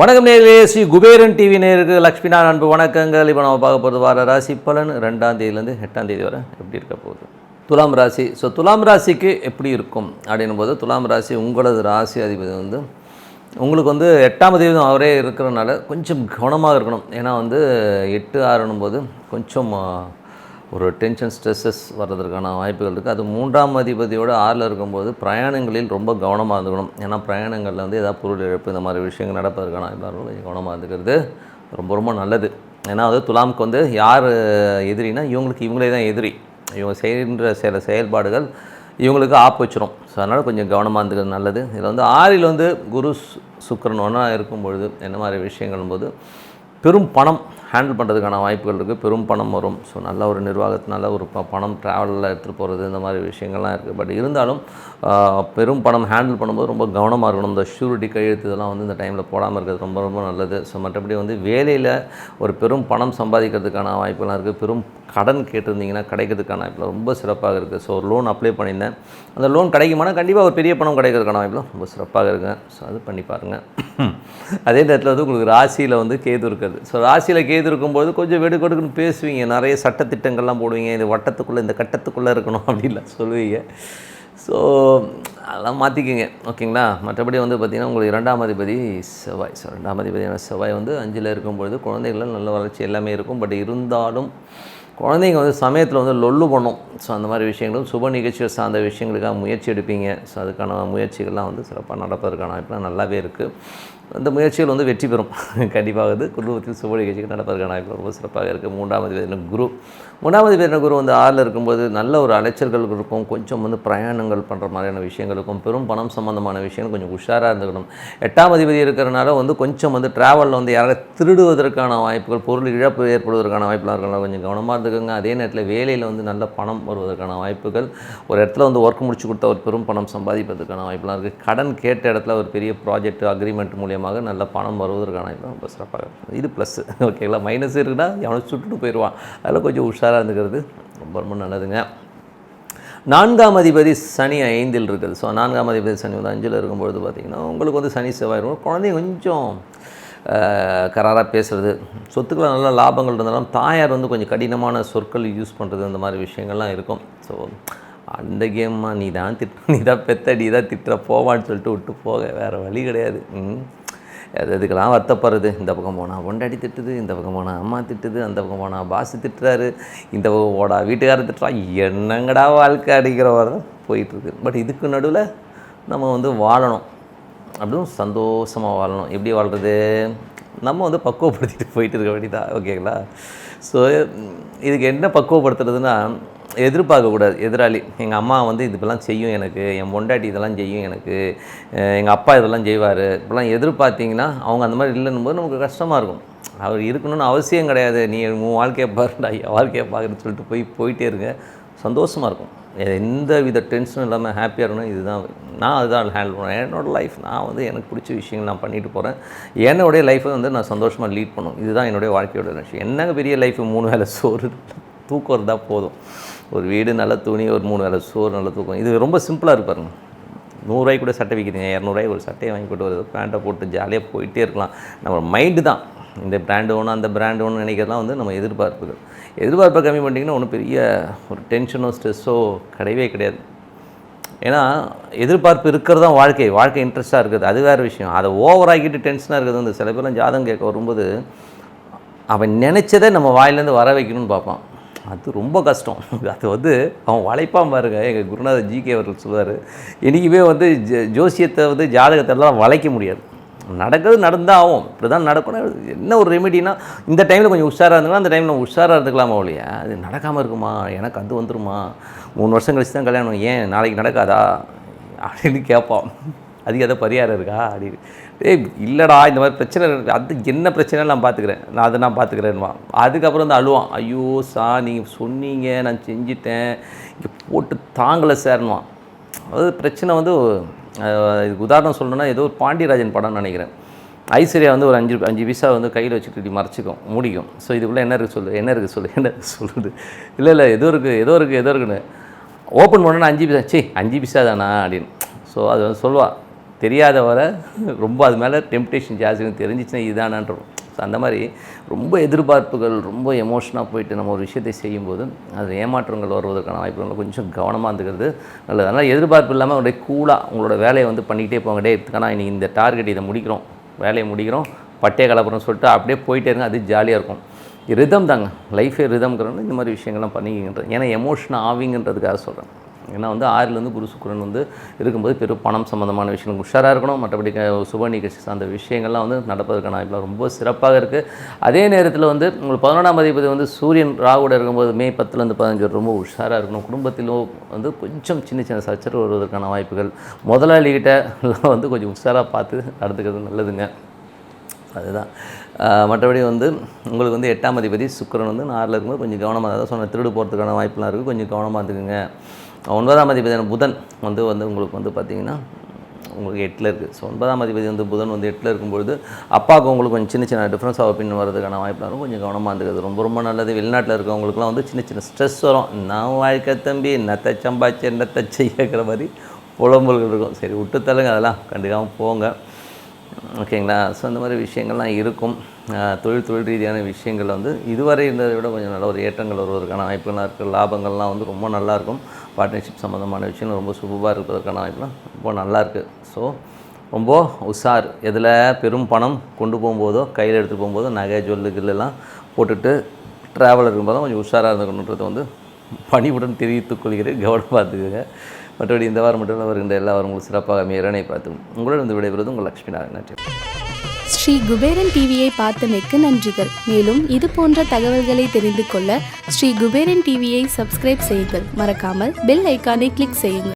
வணக்கம் நேர்களே ஸ்ரீ குபேரன் டிவி நேருக்கு லக்ஷ்மினா அன்பு வணக்கங்கள். இப்போ நம்ம பார்க்க போகிறது வார ராசி பலன். ரெண்டாம் தேதியிலேருந்து எட்டாம் தேதி வரை எப்படி இருக்க போகுது? துலாம் ராசி. ஸோ துலாம் ராசிக்கு எப்படி இருக்கும்? அப்படின்னும் போது துலாம் ராசி உங்களது ராசி அதிபதி வந்து உங்களுக்கு வந்து எட்டாம் தேதி அவரே இருக்கிறனால கொஞ்சம் கவனமாக இருக்கணும். ஏன்னா வந்து எட்டு ஆறுனும் போது கொஞ்சம் ஒரு டென்ஷன் ஸ்ட்ரெஸ்ஸஸ் வர்றதற்கான வாய்ப்புகள் இருக்குது அது மூன்றாம் அதிபதியோட ஆறில் இருக்கும்போது பிரயாணங்களில் ரொம்ப கவனமாக இருந்துக்கணும். ஏன்னா பிரயாணங்களில் வந்து ஏதாவது பொருள் இழப்பு இந்த மாதிரி விஷயங்கள் நடப்பதற்கான வாய்ப்பு கொஞ்சம் கவனமாக இருந்துக்கிறது ரொம்ப ரொம்ப நல்லது. ஏன்னா அது துலாமுக்கு வந்து யார் எதிரினா இவங்களுக்கு இவங்களே தான் எதிரி. இவங்க செய்கின்ற சில செயல்பாடுகள் இவங்களுக்கு ஆப்பு வச்சிரும். ஸோ அதனால் கொஞ்சம் கவனமாக இருந்துக்கிறது நல்லது. இதில் வந்து ஆறில் வந்து குரு சுக்கரன் ஒன்றா இருக்கும் பொழுது என்ன மாதிரி விஷயங்கள் போது பெரும் பணம் ஹேண்டில் பண்ணுறதுக்கான வாய்ப்புகள் இருக்குது. பெரும் பணம் வரும். ஸோ நல்ல ஒரு நிர்வாகத்தினால ஒரு ப பணம் ட்ராவலில் எடுத்துகிட்டு போகிறது இந்த மாதிரி விஷயங்கள்லாம் இருக்குது. பட் இருந்தாலும் பெரும் பணம் ஹேண்டில் பண்ணும்போது ரொம்ப கவனமாக இருக்கணும். இந்த ஷூரிட்டி கையெழுத்து இதெல்லாம் வந்து இந்த டைமில் போடாமல் இருக்கிறது ரொம்ப ரொம்ப நல்லது. ஸோ மற்றபடி வந்து வேலையில் ஒரு பெரும் பணம் சம்பாதிக்கிறதுக்கான வாய்ப்புகள்லாம் இருக்குது. பெரும் கடன் கேட்டிருந்தீங்கன்னா கிடைக்கிறதுக்கான வாய்ப்பில் ரொம்ப சிறப்பாக இருக்குது. ஸோ ஒரு லோன் அப்ளை பண்ணியிருந்தேன். அந்த லோன் கிடைக்குமானா கண்டிப்பாக ஒரு பெரிய பணம் கிடைக்கிறதுக்கான வாய்ப்பில் ரொம்ப சிறப்பாக இருக்குங்க ஸோ அது பண்ணி பாருங்கள் அதே நேரத்தில் வந்து உங்களுக்கு ராசியில் வந்து கேது இருக்கிறது. இருக்குது ஸோ ராசியில் கேது இருக்கும்போது கொஞ்சம் வெடுக்கொடுக்குன்னு பேசுவீங்க. நிறைய சட்டத்திட்டங்கள்லாம் போடுவீங்க. இது வட்டத்துக்குள்ளே இந்த கட்டத்துக்குள்ளே இருக்கணும் அப்படின்லாம் சொல்லுவீங்க. ஸோ அதெல்லாம் மாற்றிக்கிங்க ஓகேங்களா? மற்றபடி வந்து பார்த்திங்கன்னா உங்களுக்கு இரண்டாம் அதிபதி செவ்வாய். ஸோ ரெண்டாம் அதிபதியான செவ்வாய் வந்து அஞ்சில் இருக்கும்பொழுது குழந்தைகள் நல்ல வளர்ச்சி எல்லாமே இருக்கும். பட் இருந்தாலும் குழந்தைங்க வந்து சமயத்தில் வந்து லொல்லு பண்ணும். ஸோ அந்த மாதிரி விஷயங்களும் சுப நிகழ்ச்சிகள் சார்ந்த விஷயங்களுக்காக முயற்சி எடுப்பீங்க. ஸோ அதுக்கான முயற்சிகள்லாம் வந்து சிறப்பாக நடப்பதற்கான வாய்ப்புலாம் நல்லாவே இருக்குது அந்த முயற்சிகள் வந்து வெற்றி பெறும். கண்டிப்பாக வந்து குடும்பத்தில் சுப நிகழ்ச்சிகள் நடப்பதற்கான வாய்ப்பு ரொம்ப சிறப்பாக இருக்குது மூன்றாவது பேரின குரு. மூன்றாவது பேரின குரு வந்து ஆறில் இருக்கும்போது நல்ல ஒரு அலைச்சல்கள் இருக்கும். கொஞ்சம் வந்து பிரயாணங்கள் பண்ணுற மாதிரியான விஷயங்களுக்கும் பெரும் பணம் சம்மந்தமான விஷயங்கள் கொஞ்சம் உஷாராக இருந்துக்கணும். எட்டாம் அதிபதி இருக்கிறனால வந்து கொஞ்சம் வந்து ட்ராவலில் வந்து யாராவது திருடுவதற்கான வாய்ப்புகள் பொருள் இழப்பு ஏற்படுவதற்கான வாய்ப்புலாம் இருக்கலாம் கொஞ்சம் கவனமாக இருந்துக்கோங்க. அதே நேரத்தில் வேலையில் வந்து நல்ல பணம் வருவதற்கான வாய்ப்புகள் ஒரு இடத்துல வந்து ஒர்க் முடிச்சு கொடுத்தா ஒரு பெரும் பணம் சம்பாதிப்பதற்கான வாய்ப்புலாம் இருக்குது கடன் கேட்ட இடத்துல ஒரு பெரிய ப்ராஜெக்ட் அக்ரிமெண்ட் மூலியமாக நல்ல பணம் வருவதற்கான இப்போ ரொம்ப சிறப்பாக இது ப்ளஸ் ஓகேங்களா மைனஸ் இருக்குன்னா எவனை சுட்டுட்டு போயிடுவான். அதில் கொஞ்சம் உஷாராக இருந்துக்கிறது ரொம்ப ரொம்ப நல்லதுங்க. நான்காம் அதிபதி சனி ஐந்தில் இருக்குது. ஸோ நான்காம் அதிபதி சனி வந்து அஞ்சில் இருக்கும்பொழுது பார்த்திங்கன்னா உங்களுக்கு வந்து சனி செவ்வாய் இருக்கும் குழந்தைங்க கொஞ்சம் கராராக பேசுகிறது சொத்துக்களை நல்ல லாபங்கள் இருந்தாலும் தாயார் வந்து கொஞ்சம் கடினமான சொற்கள் யூஸ் பண்ணுறது அந்த மாதிரி விஷயங்கள்லாம் இருக்கும். ஸோ அந்த கேம்மா நீ தான் திட்ட நீ தான் பெத்த நீ தான் திட்டுற போவான்னு சொல்லிட்டு விட்டு போக வேறு வழி கிடையாது. ம். அது இதுக்கெல்லாம் வருத்தப்படுறது இந்த பக்கம் போனால் பொண்டாடி திட்டுது இந்த பக்கம் போனால் அம்மா திட்டுது அந்த பக்கம் போனால் பாஸ் திட்டுறாரு இந்த பக்கம் போடா வீட்டுக்காரர் திட்டுறா என்னங்கடா வாழ்க்கை அடிக்கிற வர போயிட்டுருக்கு. பட் இதுக்கு நடுவில் நம்ம வந்து வாழணும். அப்படியும் சந்தோஷமாக வாழணும். எப்படி வாழ்கிறது நம்ம வந்து பக்குவப்படுத்திட்டு போயிட்டு இருக்க வேண்டியதா? ஓகேங்களா ஸோ இதுக்கு என்ன பக்குவப்படுத்துறதுன்னா எதிர்பார்க்கக்கூடாது. எதிராளி. எங்கள் அம்மா வந்து இதுப்பெல்லாம் செய்யும் எனக்கு. என் பொண்டாட்டி இதெல்லாம் செய்யும் எனக்கு. எங்கள் அப்பா இதெல்லாம் செய்வார். இப்போலாம் எதிர்பார்த்தீங்கன்னா அவங்க அந்த மாதிரி இல்லைன்னும் போது நமக்கு கஷ்டமாக இருக்கும். அவர் இருக்கணும்னு அவசியம் கிடையாது. நீ உன் வாழ்க்கையை பாருடா என் வாழ்க்கையை பார்க்குறேன்னு சொல்லிட்டு போய் போயிட்டே இருங்க. சந்தோஷமாக இருக்கும். எந்த வித டென்ஷனும் இல்லாமல் ஹாப்பியாக இருக்கணும். இதுதான் நான் அதுதான் ஹேண்டில் பண்ணுவேன் என்னோடய லைஃப் நான் வந்து எனக்கு பிடிச்ச விஷயங்கள் நான் பண்ணிட்டு போகிறேன் என்னுடைய லைஃப்பை வந்து நான் சந்தோஷமாக லீட் பண்ணும். இதுதான் என்னுடைய வாழ்க்கையோட விஷயம் என்னங்க பெரிய லைஃப் மூணு வேளை சோறு தூக்கம் இருந்தால் போதும். ஒரு வீடு நல்ல துணி ஒரு மூணு வேளை சோறு நல்ல தூக்கம். இது ரொம்ப சிம்பிளாக இருப்பாருங்க நூறுரூவாய்க்கு கூட சட்டை விற்கிறீங்க இரநூறுவாய்க்கு ஒரு சட்டையை வாங்கி போட்டு ஒரு பேண்ட்டை போட்டு ஜாலியாக போயிட்டே இருக்கலாம். நம்ம மைண்டு தான். இந்த பிராண்டு ஒன்று அந்த பிராண்டு ஒன்று நினைக்கிறதுலாம் வந்து நம்ம எதிர்பார்ப்புகள். எதிர்பார்ப்பை கம்மி பண்ணிட்டீங்கன்னா ஒன்றும் பெரிய ஒரு டென்ஷனோ ஸ்ட்ரெஸ்ஸோ கிடையவே கிடையாது. ஏன்னா எதிர்பார்ப்பு இருக்கிறது தான் வாழ்க்கை. வாழ்க்கை இன்ட்ரெஸ்ட்டாக இருக்குது. அது வேறு விஷயம். அதை ஓவராகிட்டு டென்ஷனாக இருக்கிறது வந்து சில பேர்லாம் ஜாதகம் கேட்க வரும்போது அவன் நினச்சதை நம்ம வாயிலேருந்து வர வைக்கணும்னு பார்ப்பான். அது ரொம்ப கஷ்டம். அது வந்து அவன் வளைப்பான் பாருங்க. எங்கள் குருநாதர் ஜிகே அவர்கள் சொல்லுவார் என்றைக்குமே வந்து ஜோசியத்தை வந்து ஜாதகத்தை எல்லாம் வளைக்க முடியாது. நடக்கிறது நடந்தால் ஆகும். இப்படி தான் நடக்கணும். என்ன ஒரு ரெமெடினா இந்த டைமில் கொஞ்சம் உஷாராக இருந்துக்கலாம் அந்த டைமில் உஷாராக இருந்துக்கலாமா ஒழிய? அது நடக்காமல் இருக்குமா? எனக்கு அது வந்துருமா? மூணு வருஷம் கழிச்சு தான் கல்யாணம் ஏன் நாளைக்கு நடக்காதா? அப்படின்னு கேட்பான். அதுக்கு எதாவது பரிகாரம் இருக்கா? அப்படின்னு ஏய் இல்லைடா இந்த மாதிரி பிரச்சனை அது என்ன பிரச்சனை நான் பார்த்துக்கிறேன் நான் அதை நான் பார்த்துக்கிறேன்வான் அதுக்கப்புறம் வந்து அழுவான். ஐயோ சா நீங்கள் சொன்னீங்க நான் செஞ்சிட்டேன். இங்கே போட்டு தாங்கலை சார்னுவான் அதாவது பிரச்சனை வந்து இதுக்கு உதாரணம் சொல்லணும்னா ஏதோ ஒரு பாண்டியராஜன் படம்னு நினைக்கிறேன். ஐஸ்வர்யா வந்து ஒரு அஞ்சு அஞ்சு பைசா வந்து கையில் வச்சுட்டு இப்படி மறைச்சிக்கும் முடிக்கும். ஸோ இதுக்குள்ளே என்ன இருக்குது சொல்லு என்ன இருக்குது சொல்லு என்ன இருக்குது சொல்லுது. இல்லை இல்லை எதோ இருக்குது ஏதோ இருக்குது ஏதோ இருக்குன்னு. ஓப்பன் பண்ணோன்னா அஞ்சு பைசா சே அஞ்சு பைசா தானா அப்படின்னு. ஸோ அது வந்து சொல்லுவாள் தெரியாதவரை ரொம்ப அது மேலே டெம்டேஷன் ஜாஸ்தின்னு தெரிஞ்சிச்சுன்னா இதுதானான்றோம் ஸோ அந்த மாதிரி ரொம்ப எதிர்பார்ப்புகள் ரொம்ப எமோஷனாக போயிட்டு நம்ம ஒரு விஷயத்தை செய்யும்போது அது ஏமாற்றங்கள் வருவதற்கான வாய்ப்புகள் கொஞ்சம் கவனமாக இருந்துக்கிறது நல்லது. அதனால் எதிர்பார்ப்பு இல்லாமல் உங்களுடைய கூலாக உங்களோட வேலையை வந்து பண்ணிக்கிட்டே போங்க. டே ஆனால் இன்றைக்கி இந்த டார்கெட் இதை முடிக்கிறோம். வேலையை முடிக்கிறோம். பட்டே கலப்புறோம்னு சொல்லிட்டு அப்படியே போயிட்டே இருங்க அது ஜாலியாக இருக்கும். ரிதம் தாங்க. லைஃபே ரிதம்ங்கிறவங்க இந்த மாதிரி விஷயங்கள்லாம் பண்ணிக்கின்றது ஏன்னா எமோஷன் ஆவிங்கன்றதுக்காக சொல்கிறேன் ஏன்னா வந்து ஆறிலேருந்து குரு சுக்கரன் வந்து இருக்கும்போது பெரும் பணம் சம்மந்தமான விஷயங்கள் உஷாராக இருக்கணும். மற்றபடி சுப நிகழ்ச்சி சார்ந்த விஷயங்கள்லாம் வந்து நடப்பதற்கான வாய்ப்பில் ரொம்ப சிறப்பாக இருக்குது அதே நேரத்தில் வந்து உங்களுக்கு பதினொன்றாம் அதிபதி வந்து சூரியன் ராகுட இருக்கும்போது மே பத்துலேருந்து பதினஞ்சு ரொம்ப உஷாராக இருக்கணும். குடும்பத்திலும் வந்து கொஞ்சம் சின்ன சின்ன சச்சரவு வருவதற்கான வாய்ப்புகள். முதலாளிகிட்ட வந்து கொஞ்சம் உஷாராக பார்த்து நடந்துக்கிறது நல்லதுங்க. அதுதான். மற்றபடி வந்து உங்களுக்கு வந்து எட்டாம் அதிபதி சுக்கரன் வந்து நாரில் இருக்கும்போது கொஞ்சம் கவனமாக அதாவது சொன்ன திருடு போகிறதுக்கான வாய்ப்புலாம் இருக்குது கொஞ்சம் கவனமாக இருந்துக்குங்க. ஒன்பதாம் அதிபதியான புதன் வந்து வந்து உங்களுக்கு வந்து பார்த்திங்கன்னா உங்களுக்கு எட்டில் இருக்குது ஸோ ஒன்பதாம் அதிபதி வந்து புதன் வந்து எட்டில் இருக்கும்பொழுது அப்பாவுக்கு உங்களுக்கு கொஞ்சம் சின்ன சின்ன டிஃப்ரென்ஸ் ஆஃப் ஒப்பீனியன் வரதுக்கான வாய்ப்பு இருக்கும். கொஞ்சம் கவனமாக இருந்துக்கிறது ரொம்ப ரொம்ப நல்லது. வெளிநாட்டில் இருக்கவங்களுக்குலாம் வந்து சின்ன சின்ன ஸ்ட்ரெஸ் வரும். நான் வாழ்க்கை தம்பி என்னத்தை சம்பாச்சு என்னத்தை செய்யக்கிற மாதிரி புலம்பல்கள் இருக்கும். சரி விட்டு தள்ளுங்க அதெல்லாம். கண்டுக்காமல் போங்க. ஓகேங்களா? ஸோ அந்த மாதிரி விஷயங்கள்லாம் இருக்கும். தொழில் தொழில் ரீதியான விஷயங்கள் வந்து இதுவரை இருந்ததை விட கொஞ்சம் நல்ல ஒரு ஏற்றங்கள் வருவதற்கான வாய்ப்புகள்லாம் இருக்குது லாபங்கள்லாம் வந்து ரொம்ப நல்லாயிருக்கும். பார்ட்னர்ஷிப் சம்மந்தமான விஷயங்கள் ரொம்ப சுபமாக இருப்பதற்கான வாய்ப்புலாம் ரொம்ப நல்லா இருக்குது ஸோ ரொம்ப உஷார். எதில் பெரும் பணம் கொண்டு போகும்போதோ கையில் எடுத்துகிட்டு போகும்போதோ நகை ஜொல்லு கில்லெல்லாம் போட்டுட்டு ட்ராவல் இருக்கும்போது கொஞ்சம் உஷாராக இருந்துக்கணுன்றது வந்து பணிவுடன் தெரிவித்துக் கொள்கிறேன். கவனம் பார்த்துக்கோங்க. மற்றபடி இந்த வாரம் மட்டும் வருகின்ற எல்லா வாரங்களும் உங்களுக்கு சிறப்பாக மீறனை பார்த்தும். பார்த்து உங்களுடன் வந்து விடைபெறுவது உங்கள் லக்ஷ்மி நாராயணன். ஸ்ரீ குபேரன் டிவியை பார்த்தமைக்கு நன்றிகள். மேலும் இது போன்ற தகவல்களை தெரிந்து கொள்ள ஸ்ரீ குபேரன் டிவியை சப்ஸ்கிரைப் செய்யுங்கள். மறக்காமல் பெல் ஐக்கானை கிளிக் செய்யுங்கள்.